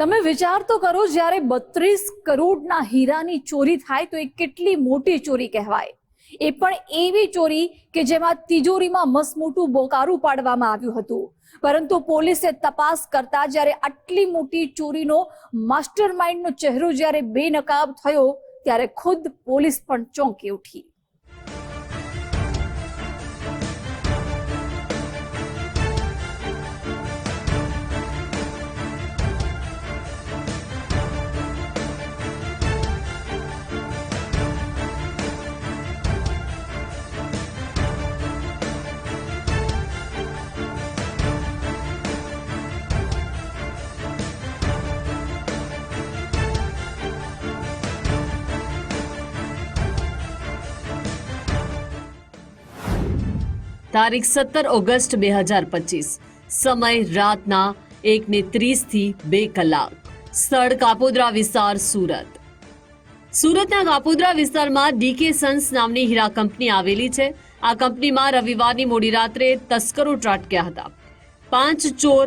તમે વિચાર તો કરો, જ્યારે બત્રીસ કરોડના હીરાની ચોરી થાય તો એ કેટલી મોટી ચોરી કહેવાય? એ પણ એવી ચોરી કે જેમાં તિજોરીમાં મસમોટું બોકારું પાડવામાં આવ્યું હતું. પરંતુ પોલીસે તપાસ કરતા જ્યારે આટલી મોટી ચોરીનો માસ્ટર માઇન્ડનો ચહેરો જ્યારે બેનકાબ થયો, ત્યારે ખુદ પોલીસ પણ ચોંકી ઉઠી. તારીખ સત્તર ઓગસ્ટ બે હજાર પચીસ. સમય રાતના એકને ત્રીસથી બે કલાક. સ્થળ કાપોદ્રા વિસ્તાર, સુરત. સુરતના કાપોદ્રા વિસ્તારમાં ડીકે સન્સ નામની હીરા કંપની આવેલી છે. આ કંપનીમાં રવિવારની મોડી રાત્રે તસ્કરો ત્રાટક્યા હતા. પાંચ ચોર,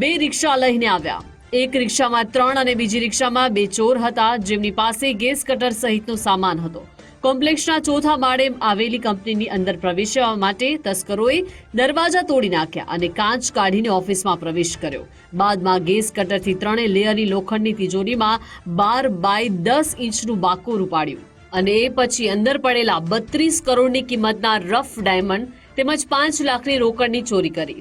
બે રિક્ષા લઈને આવ્યા. એક રિક્ષામાં ત્રણ અને બીજી રિક્ષામાં બે ચોર હતા. જેમની પાસે ગેસ કટર સહિતનો સામાન હતો. કોમ્પ્લેક્સના ચોથા માળે આવેલી કંપનીની અંદર પ્રવેશવા માટે તસ્કરોએ દરવાજા તોડી નાખ્યા અને કાચ કાઢીને ઓફિસમાં પ્રવેશ કર્યો. બાદમાં ગેસ કટરથી ત્રણેય લેયરની લોખંડની તિજોરીમાં બાર બાય દસ ઇંચનું બાકોર ઉપાડ્યું અને એ પછી અંદર પડેલા બત્રીસ કરોડની કિંમતના રફ ડાયમંડ તેમજ પાંચ લાખની રોકડની ચોરી કરી.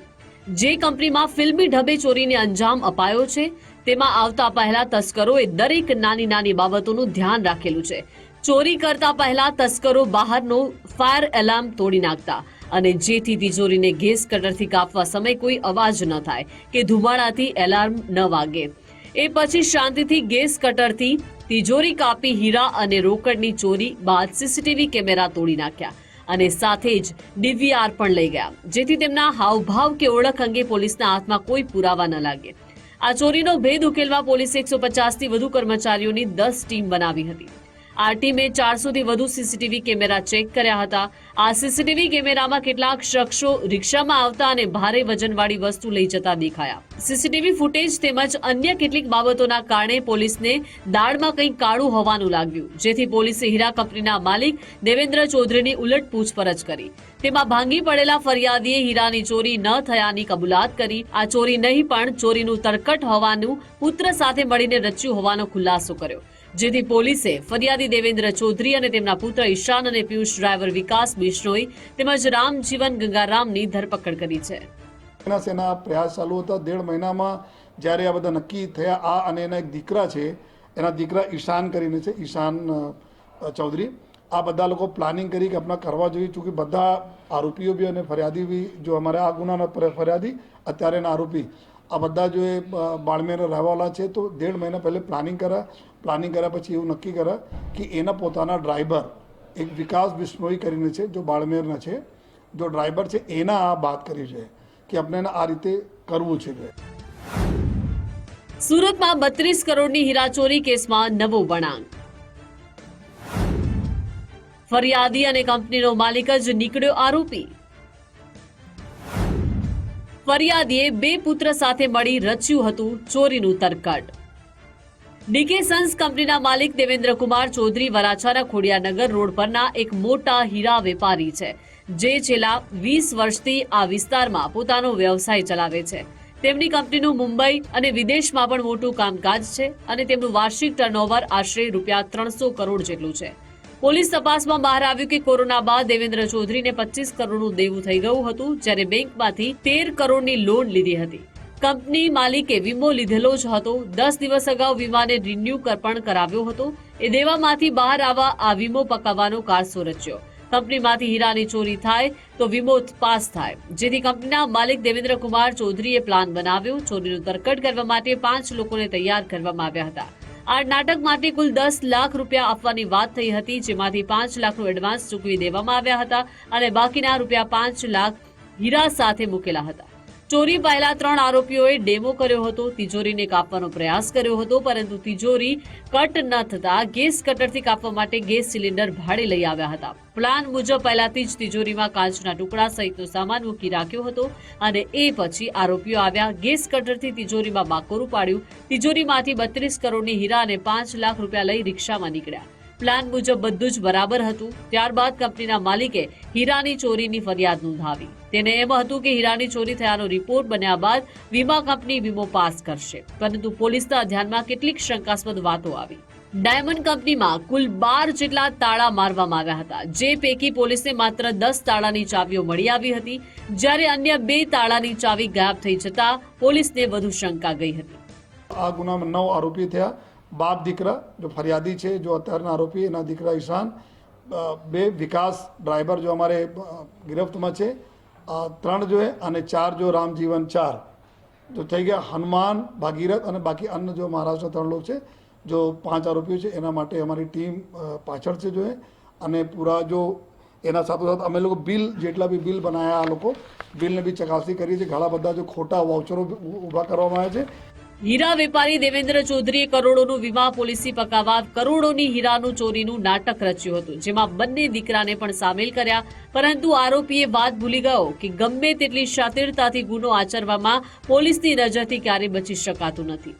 જે કંપનીમાં ફિલ્મી ઢબે ચોરીને અંજામ અપાયો છે, તેમાં આવતા પહેલા તસ્કરોએ દરેક નાની નાની બાબતોનું ધ્યાન રાખેલું છે. ચોરી કરતા પહેલા તસ્કરો બહારનો ફાયર એલાર્મ તોડી નાખતા અને જેથી તિજોરીને ગેસ કટરથી કાપવા સમય કોઈ અવાજ ન થાય કે ધુમાડાથી એલાર્મ ન વાગે. એ પછી શાંતિથી ગેસ કટરથી તિજોરી કાપી હીરા અને રોકડની ચોરી બાદ સીસીટીવી કેમેરા તોડી નાખ્યા અને સાથે જ ડીવીઆર પણ લઈ ગયા, જેથી તેમના હાવભાવ કે ઓળખ અંગે પોલીસના હાથમાં કોઈ પુરાવા ન લાગે. આ ચોરીનો ભેદ ઉકેલવા પોલીસે એકસો પચાસથી વધુ કર્મચારીઓની દસ ટીમ બનાવી હતી. આ ટીમે ચારસોથી વધુ સીસીટીવી કેમેરા ચેક કર્યા હતા. આ સીસીટીવી કેમેરામાં કેટલાક શખ્સો રિક્ષામાં આવતા અને ભારે વજનવાળી વસ્તુ લઈ જતા દેખાયા. સીસીટીવી ફૂટેજ તેમજ અન્ય કેટલીક બાબતોના કારણે પોલીસને દાળમાં કંઈક કાળું હોવાનું લાગ્યું. જેથી પોલીસે હીરા કંપનીના માલિક દેવેન્દ્ર ચૌધરીની ઉલટ પૂછપરછ કરી. તેમાં ભાંગી પડેલા ફરિયાદીએ હીરાની ચોરી ન થયાની કબૂલાત કરી. આ ચોરી નહીં પણ ચોરીનું તરકટ હોવાનું પુત્ર સાથે મળીને રચ્યું હોવાનો ખુલાસો કર્યો. જેથી પોલીસે ફરિયાદી દેવેન્દ્ર ચૌધરી અને તેમના પુત્ર ઈશાન અને પિયુષ ડ્રાઈવર વિકાસ બિશ્નોઈ તેમજ રામજીવન ગંગારામની ધરપકડ કરી છે. સેના પ્રયાસ ચાલુ હતા. દેઢ મહિનામાં જ્યારે આ બધા નક્કી થયા, આ અને એના એક દીકરા છે, એના દીકરા ઈશાન કરીને છે, ઈશાન ચૌધરી. આ બધા લોકો પ્લાનિંગ કરી કે આપણા કરવા જોઈએ ચૂંકિ બધા આરોપીઓ બી અને ફરિયાદી બી, જો અમારે આ ગુનાના ફરિયાદી, અત્યારે આરોપી. આ બધા જો એ બાળમેરા રહેવાવાળા છે, તો દેઢ મહિના પહેલે પ્લાનિંગ કરા, પ્લાનિંગ કર્યા પછી એવું નક્કી કરે કે એના પોતાના ડ્રાઈવર, એક વિકાસ બિશ્નોઈ કરીને છે, જો બાળમેરના છે, જો ડ્રાઈવર છે, એના આ વાત કરી છે કે આપણે આ રીતે કરવું છે સુરતમાં બત્રીસ કરોડની હીરાચોરી કેસમાં નવો વળાંક. ફરિયાદી અને કંપનીનો માલિક જ નીકળ્યો આરોપી. ફરિયાદીએ બે પુત્ર સાથે મળી રચ્યું હતું ચોરીનું તરકટ. ડીકે સન્સ કંપનીના માલિક દેવેન્દ્ર કુમાર ચૌધરી વરાછાના ખોડિયાનગર રોડ પરના એક મોટા હીરા વેપારી છે, જે છેલ્લા વીસ વર્ષથી આ વિસ્તારમાં પોતાનો વ્યવસાય ચલાવે છે. તેમની કંપનીનું મુંબઈ અને વિદેશમાં પણ મોટું કામકાજ છે અને તેમનું વાર્ષિક ટર્નઓવર આશરે રૂપિયા ત્રણસો કરોડ જેટલું છે. પોલીસ તપાસમાં બહાર આવ્યું કે કોરોના બાદ દેવેન્દ્ર ચૌધરીને પચીસ કરોડનું દેવું થઈ ગયું હતું, જ્યારે બેંકમાંથી તેર કરોડની લોન લીધી હતી. કંપની માલિકે વીમો લીધેલો જ હતો. દસ દિવસ અગાઉ વીમાને રિન્યુ પણ કરાવ્યો હતો. એ દેવામાંથી બહાર આવવા આ વીમો પકાવવાનો કારસો રચ્યો. કંપનીમાંથી હીરાની ચોરી થાય તો વીમો પાસ થાય. જેથી કંપનીના માલિક દેવેન્દ્ર કુમાર ચૌધરીએ પ્લાન બનાવ્યો. ચોરીનું તરકટ કરવા માટે પાંચ લોકોને તૈયાર કરવામાં આવ્યા હતા. આ નાટક માટે કુલ દસ લાખ રૂપિયા આપવાની વાત થઈ હતી, જેમાંથી પાંચ લાખનું એડવાન્સ ચૂકવી દેવામાં આવ્યા હતા અને બાકીના રૂપિયા પાંચ લાખ હીરા સાથે મૂકેલા હતા. ચોરી પહેલા ત્રણ આરોપીઓએ ડેમો કર્યો હતો. તિજોરીને કાપવાનો પ્રયાસ કર્યો હતો, પરંતુ તિજોરી કટ ન થતા ગેસ કટરથી કાપવા માટે ગેસ સિલિન્ડર ભાડે લઈ આવ્યા હતા. પ્લાન મુજબ પહેલાથી જ તિજોરીમાં કાચના ટુકડા સહિતનો સામાન મૂકી રાખ્યો હતો અને એ પછી આરોપીઓ આવ્યા. ગેસ કટરથી તિજોરીમાં બાકોરું પાડ્યું. તિજોરીમાંથી બત્રીસ કરોડની હીરા અને પાંચ લાખ રૂપિયા લઈ રિક્ષામાં નીકળ્યા. પ્લાન મુજબ બધું જ બરાબર હતું. ત્યારબાદ કંપનીના માલિકે હીરાની ચોરીની ફરિયાદ નોંધાવી. તેને એમ હતું કે હીરાની ચોરી થયાનો રિપોર્ટ બન્યા બાદ વીમા કંપની વીમો પાસ કરશે. પરંતુ પોલીસના ધ્યાનમાં કેટલીક શંકાસ્પદ વાતો આવી. ડાયમંડ કંપનીમાં કુલ બાર જેટલા તાળા મારવામાં આવ્યા હતા. જે પૈકી પોલીસને માત્ર દસ તાળાની ચાવીઓ મળી આવી હતી. જ્યારે અન્ય બે તાળાની ચાવી ગાયબ થઈ જતા પોલીસને વધુ શંકા ગઈ હતી. આ ગુનામાં નવ આરોપી થયા. બાપ દીકરા, જો ફરિયાદી છે, જો અત્યારના આરોપી, એના દીકરા ઈશાન બે વિકાસ ડ્રાઈવર જો અમારે ગિરફ્તમાં છે. ત્રણ જોએ અને ચાર જો રામજીવન ચાર. તો થઈ ગયા હનુમાન, ભાગીરથ અને બાકી અન્ય જો મહારાષ્ટ્ર ત્રણ લોકો છે, જો પાંચ આરોપીઓ છે, એના માટે અમારી ટીમ પાછળ છે જોએ અને પૂરા જો એના સાથોસાથ અમે લોકો બિલ, જેટલા બી બિલ બનાવ્યા આ લોકો, બિલને બી ચકાસણી કરી છે. ઘણા બધા જો ખોટા વાઉચરો ઊભા કરવામાં આવ્યા છે. હીરા વેપારી દેવેન્દ્ર ચૌધરીએ કરોડોનું વીમા પોલિસી પકાવવા કરોડોની હીરાનું ચોરીનું નાટક રચ્યું હતું, જેમાં બંને દીકરાને પણ સામેલ કર્યા. પરંતુ આરોપીએ વાત ભૂલી ગયો કે ગમે તેટલી શાતિરતાથી ગુનો આચરવામાં પોલીસની નજરથી ક્યારેય બચી શકાતું નથી.